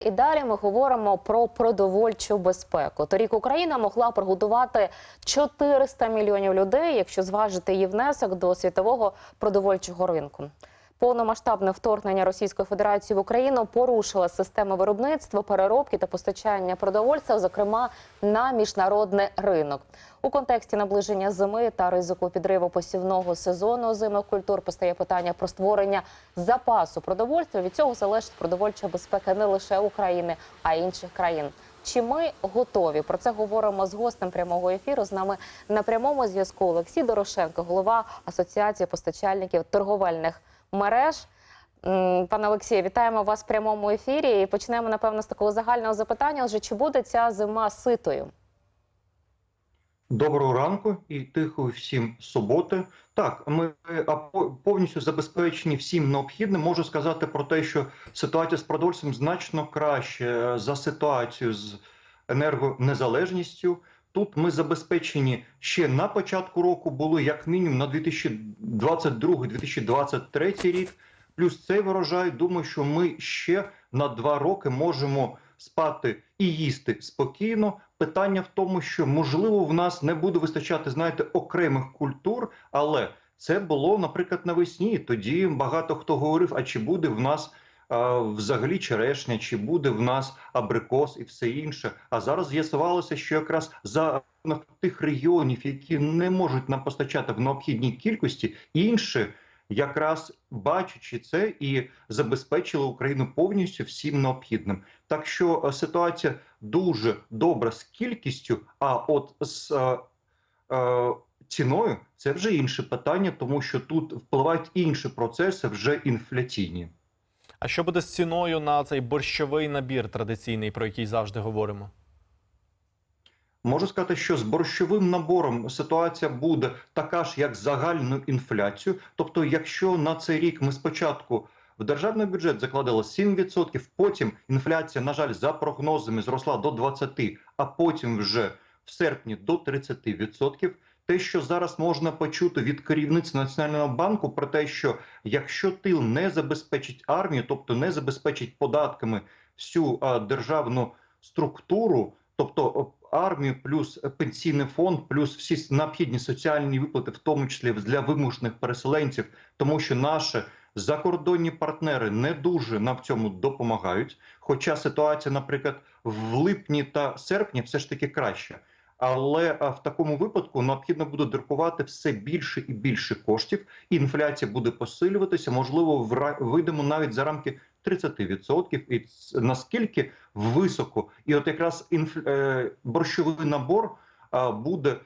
І далі ми говоримо про продовольчу безпеку. Торік Україна могла прогодувати 400 мільйонів людей, якщо зважити її внесок до світового продовольчого ринку. Повномасштабне вторгнення Російської Федерації в Україну порушило системи виробництва, переробки та постачання продовольства, зокрема на міжнародний ринок. У контексті наближення зими та ризику підриву посівного сезону озимих культур постає питання про створення запасу продовольства. Від цього залежить продовольча безпека не лише України, а й інших країн. Чи ми готові? Про це говоримо з гостем прямого ефіру. З нами на прямому зв'язку Олексій Дорошенко, голова Асоціації постачальників торговельних мереж. Пане Олексію, вітаємо вас в прямому ефірі. І почнемо напевно з такого загального запитання. Отже, чи буде ця зима ситою? Доброго ранку і тихої всім суботи. Так, ми повністю забезпечені всім необхідним. Можу сказати про те, що ситуація з продовольством значно краще е, за ситуацію з енергонезалежністю. Тут ми забезпечені ще на початку року були як мінімум на 2022-2023 рік. Плюс цей врожай. Думаю, що ми ще на два роки можемо спати і їсти спокійно. Питання в тому, що можливо в нас не буде вистачати, знаєте, окремих культур, але це було, наприклад, навесні. Тоді багато хто говорив: а чи буде в нас взагалі черешня, чи буде в нас абрикос і все інше. А зараз з'ясувалося, що якраз за тих регіонів, які не можуть нам постачати в необхідній кількості, інші якраз бачачи це і забезпечили Україну повністю всім необхідним. Так що е, ситуація дуже добра з кількістю, а от з е, е, ціною це вже інше питання, тому що тут впливають інші процеси, вже інфляційні. А що буде з ціною на цей борщовий набір традиційний, про який завжди говоримо? Можу сказати, що з борщовим набором ситуація буде така ж, як з загальною інфляцією. Тобто, якщо на цей рік ми спочатку в державний бюджет закладали 7%, потім інфляція, на жаль, за прогнозами зросла до 20%, а потім вже в серпні до 30%. Те, що зараз можна почути від керівництва національного банку, про те, що якщо тил не забезпечить армію, тобто не забезпечить податками всю а, державну структуру, тобто армію, плюс пенсійний фонд, плюс всі необхідні соціальні виплати, в тому числі для вимушених переселенців, тому що наші закордонні партнери не дуже нам в цьому допомагають. Хоча ситуація, наприклад, в липні та серпні все ж таки краща. Але в такому випадку необхідно буде друкувати все більше і більше коштів, інфляція буде посилюватися. Можливо, вийдемо навіть за рамки 30%. І наскільки високо, і от якраз інф... е, борщовий набор буде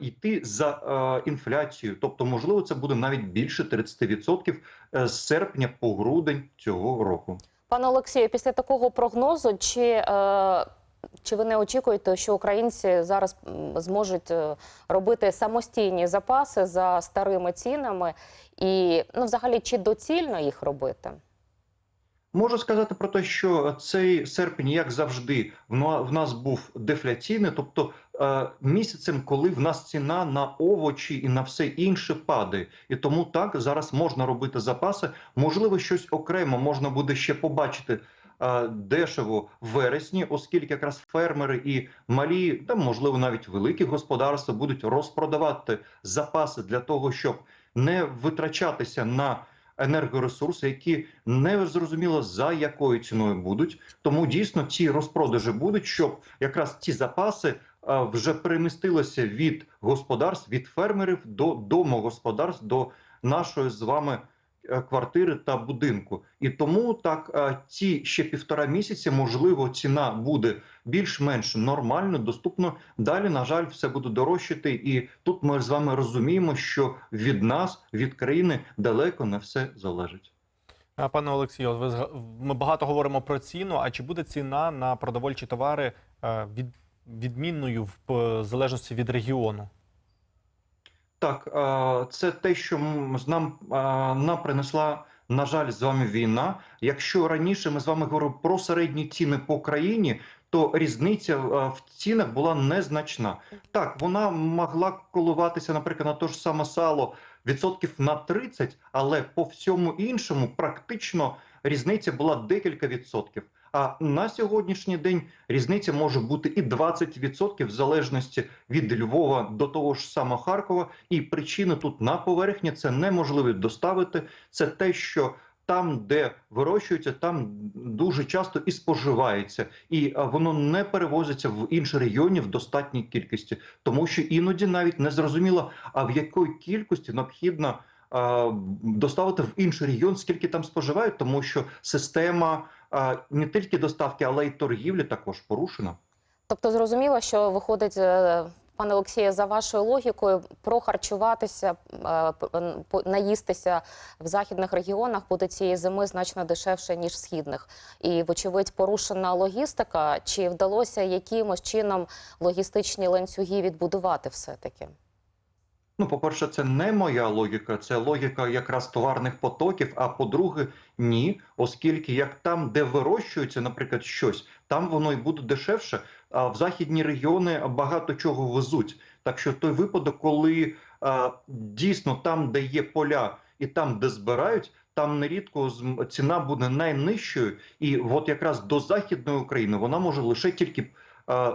йти за інфляцією. Тобто, можливо, це буде навіть більше 30% е, з серпня по грудень цього року. Пане Олексію, після такого прогнозу, чи, е, чи ви не очікуєте, що українці зараз зможуть е, робити самостійні запаси за старими цінами? І ну, взагалі, чи доцільно їх робити? Можу сказати про те, що цей серпень, як завжди, в нас був дефляційний, тобто е, місяцем, коли в нас ціна на овочі і на все інше падає. І тому так зараз можна робити запаси. Можливо, щось окремо можна буде ще побачити. Дешево в вересні, оскільки якраз фермери і малі, та можливо навіть великі господарства будуть розпродавати запаси для того, щоб не витрачатися на енергоресурси, які не зрозуміло за якою ціною будуть. Тому дійсно ці розпродажі будуть, щоб якраз ці запаси вже перемістилися від господарств, від фермерів до домогосподарств, до нашої з вами квартири та будинку. І тому так ці ще півтора місяці, можливо, ціна буде більш-менш нормально, доступно. Далі, на жаль, все буде дорожчати, і тут ми з вами розуміємо, що від нас, від країни, далеко не все залежить. Пане Олексію, ви ми багато говоримо про ціну. А чи буде ціна на продовольчі товари е, від, відмінною в залежності від регіону? Так, це те, що нам, нам принесла, на жаль, з вами війна. Якщо раніше ми з вами говорили про середні ціни по країні, то різниця в цінах була незначна. Так, вона могла коливатися, наприклад, на те ж саме сало відсотків на 30, але по всьому іншому практично різниця була декілька відсотків. А на сьогоднішній день різниця може бути і 20% в залежності від Львова до того ж самого Харкова. І причини тут на поверхні це неможливо доставити. Це те, що там, де вирощується, там дуже часто і споживається, і воно не перевозиться в інші регіони в достатній кількості, тому що іноді навіть не зрозуміло, а в якої кількості необхідно доставити в інший регіон, скільки там споживають, тому що система не тільки доставки, але й торгівлі також порушена. Тобто зрозуміло, що виходить, е, пане Олексію, за вашою логікою, прохарчуватися, е, наїстися в західних регіонах буде цієї зими значно дешевше, ніж в східних. І, вочевидь, порушена логістика. Чи вдалося якимось чином логістичні ланцюги відбудувати все-таки? Ну, по-перше, це не моя логіка, це логіка якраз товарних потоків. А по-друге, ні, оскільки як там, де вирощується, наприклад, щось, там воно і буде дешевше. А в західні регіони багато чого везуть. Так що той випадок, коли а, дійсно там, де є поля, і там, де збирають, там нерідко ціна буде найнижчою, і от якраз до західної України вона може лише тільки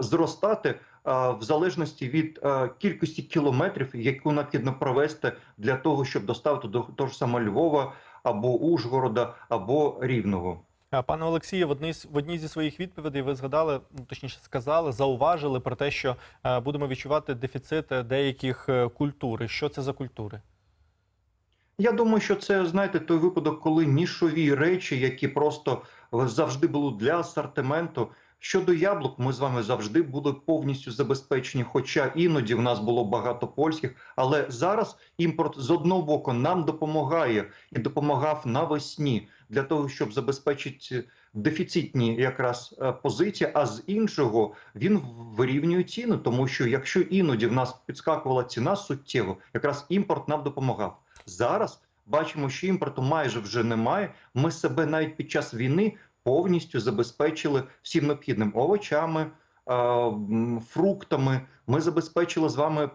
зростати в залежності від кількості кілометрів, яку необхідно провести для того, щоб доставити до того ж самого Львова або Ужгорода, або Рівного. Е, Пане Олексію, в одній в одній зі своїх відповідей ви згадали, ну, точніше сказали, зауважили про те, що е, будемо відчувати дефіцит е, деяких е, культур. Що це за культури? Я думаю, що це знаєте той випадок, коли нішові речі, які просто завжди були для асортименту. Щодо яблук, ми з вами завжди були повністю забезпечені. Хоча іноді в нас було багато польських, але зараз імпорт з одного боку нам допомагає і допомагав навесні для того, щоб забезпечити дефіцитні якраз е, позиції. А з іншого він вирівнює ціну, тому що якщо іноді в нас підскакувала ціна суттєво, якраз імпорт нам допомагав. Зараз бачимо, що імпорту майже вже немає. Ми себе навіть під час війни повністю забезпечили всім необхідним овочами, фруктами. Ми забезпечили з вами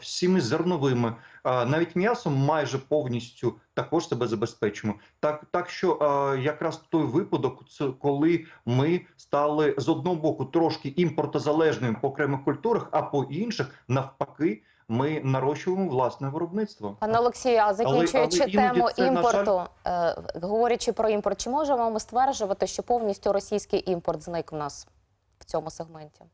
всіми зерновими, навіть м'ясом майже повністю також себе забезпечимо. Так, так що якраз той випадок, коли ми стали з одного боку трошки імпортозалежними по окремих культурах, а по інших навпаки. Ми нарощуємо власне виробництво. Пане Олексію, а закінчуючи але іноді тему це, на жаль- імпорту, е, говорячи про імпорт, чи можемо ми стверджувати, що повністю російський імпорт зник в нас в цьому сегменті?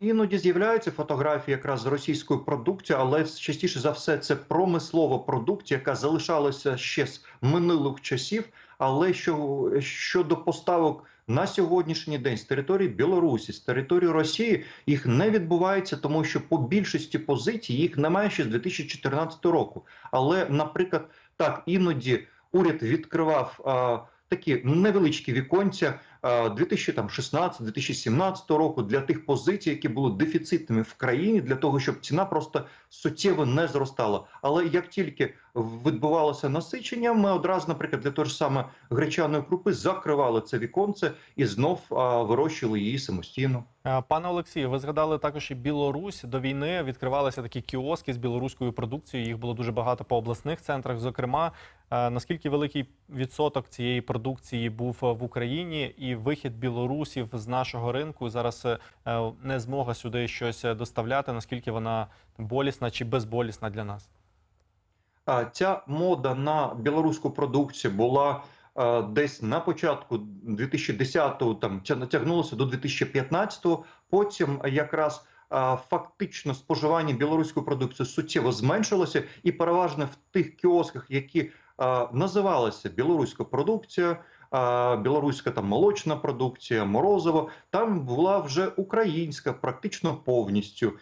Іноді з'являються фотографії якраз з російською продукцією, але частіше за все це промислова продукція, яка залишалася ще з минулих часів. Але що щодо поставок на сьогоднішній день з території Білорусі, з території Росії, їх не відбувається, тому що по більшості позицій їх немає ще з 2014 року. Але, наприклад, так іноді уряд відкривав такі невеличкі віконця. 2016-2017 року для тих позицій, які були дефіцитними в країні, для того, щоб ціна просто суттєво не зростала. Але як тільки відбувалося насичення, ми одразу, наприклад, для того ж саме гречаної крупи закривали це віконце і знов вирощували її самостійно. Е, Пане Олексію, ви згадали також і Білорусь. До війни відкривалися такі кіоски з білоруською продукцією. Їх було дуже багато по обласних центрах. Зокрема, наскільки великий відсоток цієї продукції був е, в Україні, і вихід білорусів з нашого ринку зараз е, не змога сюди щось е, доставляти. Наскільки вона болісна чи безболісна для нас? Ця мода на білоруську продукцію була десь на початку 2010-го, там тя- натягнулося до 2015-го. Потім якраз фактично споживання білоруської продукції суттєво зменшилося, і переважно в тих кіосках, які називалися білоруська продукція. Білоруська там молочна продукція, морозиво, там була вже українська, практично повністю.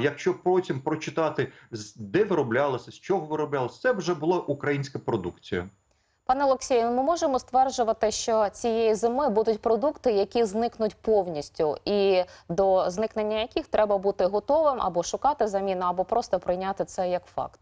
Якщо потім прочитати, де вироблялося, з чого вироблялося, це вже була українська продукція. Пане Олексію, ми можемо стверджувати, що цієї зими будуть продукти, які зникнуть повністю, і до зникнення яких треба бути готовим або шукати заміну, або просто прийняти це як факт.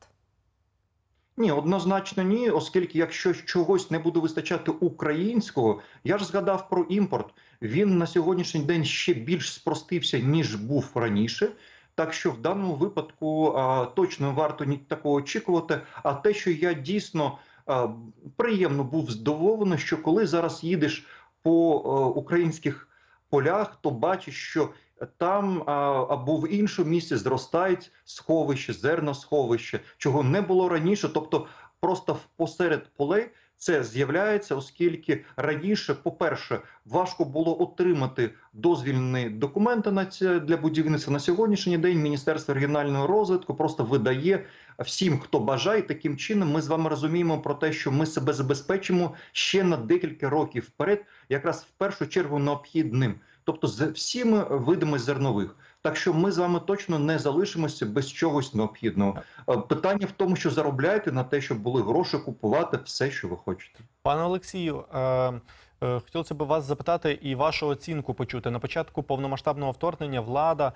Ні, однозначно ні, оскільки якщо чогось не буде вистачати українського, я ж згадав про імпорт. Він на сьогоднішній день ще більш спростився ніж був раніше. Так що в даному випадку а, точно варто ні такого очікувати. А те, що я дійсно а, приємно був здивований, що коли зараз їдеш по е, українських полях, то бачить, що там або в іншому місці зростають сховище, зерносховище, чого не було раніше. Тобто, просто посеред полей це з'являється, оскільки раніше, по-перше, важко було отримати дозвільні документи на це для будівництва. На сьогоднішній день Міністерство регіонального розвитку просто видає всім, хто бажає. Таким чином, ми з вами розуміємо про те, що ми себе забезпечимо ще на декілька років вперед, якраз в першу чергу необхідним, тобто з всіми видами зернових. Так що ми з вами точно не залишимося без чогось необхідного. Е, Питання в тому, що заробляєте на те, щоб були гроші купувати все, що ви хочете. Пане Олексію, е, е, хотілося б вас запитати і вашу оцінку почути. На початку повномасштабного вторгнення влада, е,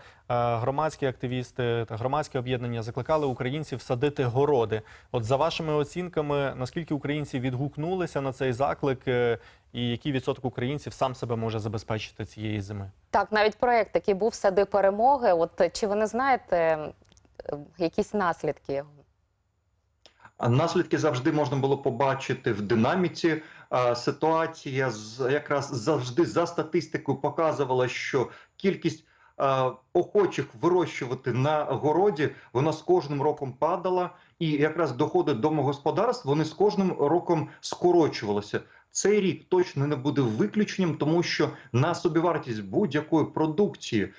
громадські активісти та громадські об'єднання закликали українців садити городи. От за вашими оцінками, наскільки українці відгукнулися на цей заклик, е, і який відсоток українців сам себе може забезпечити цієї зими? Так, навіть проект, який був сади перемоги. От чи ви не знаєте е, якісь наслідки його? Наслідки завжди можна було побачити в динаміці. Ситуація з якраз завжди за статистикою показувала, що кількість охочих вирощувати на городі вона з кожним роком падала, і якраз доходи домогосподарств вони з кожним роком скорочувалися. Цей рік точно не буде виключенням, тому що на собівартість будь-якої продукції,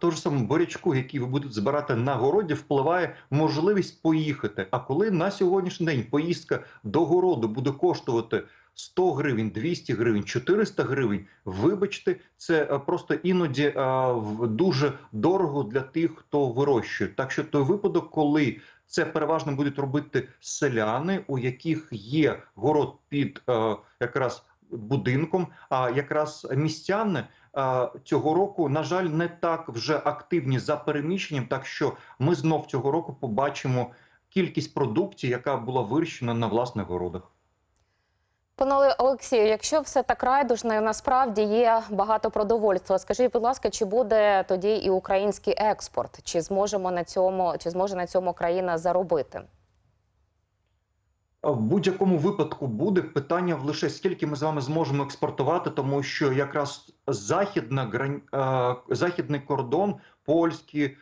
того ж самого бурячку, який ви будете збирати на городі, впливає можливість поїхати. А коли на сьогоднішній день поїздка до городу буде коштувати 100 гривень, 200 гривень, 400 гривень, вибачте, це е, просто іноді е, дуже дорого для тих, хто вирощує. Так що той випадок, коли це переважно будуть робити селяни, у яких є город під е, якраз будинком, а якраз містяни цього року, на жаль, не так вже активні за переміщенням. Так що ми знов цього року побачимо кількість продукції, яка була вирощена на власних городах. Пане Олексію, якщо все так райдужно, насправді є багато продовольства. Скажіть, будь ласка, чи буде тоді і український експорт? Чи зможемо на цьому, чи зможе на цьому країна заробити? В будь-якому випадку буде питання лише скільки ми з вами зможемо експортувати, тому що якраз західна е, західний кордон, польський,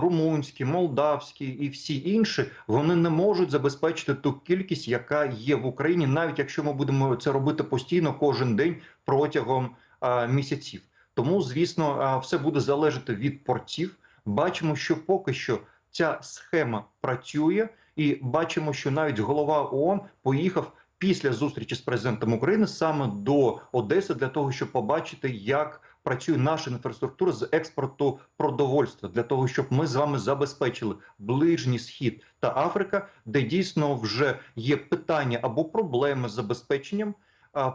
румунський, молдавський і всі інші, вони не можуть забезпечити ту кількість, яка є в Україні, навіть якщо ми будемо це робити постійно кожен день протягом місяців. Тому, звісно, все буде залежати від портів. Бачимо, що поки що ця схема працює. І бачимо, що навіть голова ООН поїхав після зустрічі з президентом України саме до Одеси для того, щоб побачити, як працює наша інфраструктура з експорту продовольства, для того, щоб ми з вами забезпечили ближній схід та Африка, де дійсно вже є питання або проблеми з забезпеченням.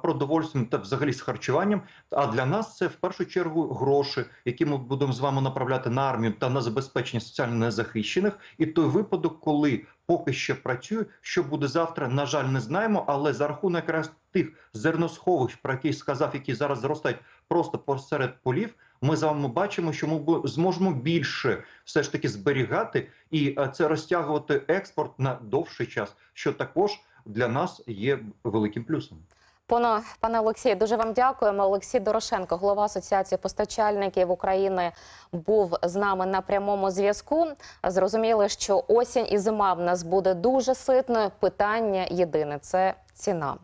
Продовольством та взагалі з харчуванням. А для нас це в першу чергу гроші, які ми будемо з вами направляти на армію та на забезпечення соціально незахищених. І той випадок, коли поки що працює, що буде завтра, на жаль, не знаємо. Але за рахунок якраз тих зерносховищ, про які сказав, які зараз зростають просто посеред полів, ми з вами бачимо, що ми зможемо більше все ж таки зберігати і е, це розтягувати експорт на довший час, що також для нас є великим плюсом. Пане пане Олексію, дуже вам дякуємо. Олексій Дорошенко, голова Асоціації постачальників України, був з нами на прямому зв'язку. Зрозуміли, що осінь і зима в нас буде дуже ситною. Питання єдине це ціна.